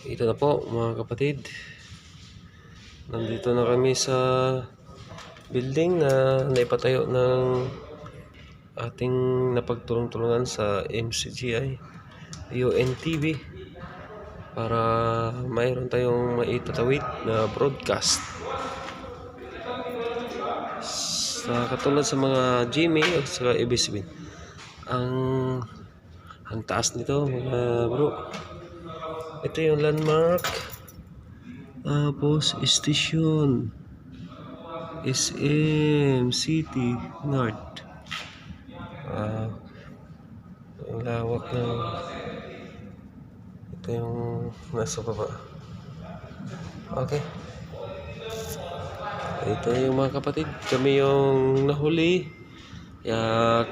Ito na po mga kapatid. Nandito na kami sa building na naipatayo ng ating napagtulong-tulungan sa MCGI UNTV para mayroon tayong maitatawid na broadcast. Sa katulad sa mga GMA at sa ABS-CBN ang ang taas nito mga bro ito yung landmark. Tapos station. SM City North. Ah ang lawak ng ito yung nasa baba. Okay. Ito yung mga kapatid. Kami yung nahuli. Kaya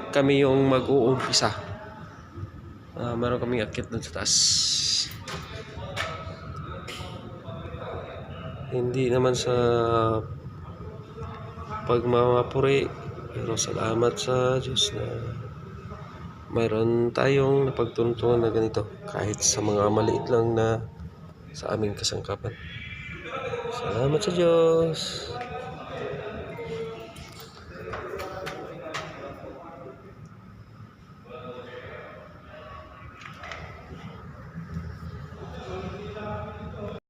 kami yung mag-uumpisa. Ah, meron kaming akit dun sa taas hindi naman sa pagmamapuri pero salamat sa Diyos na mayroon tayong napagtuntungan na ganito kahit sa mga maliit lang na sa aming kasangkapan. Salamat sa Diyos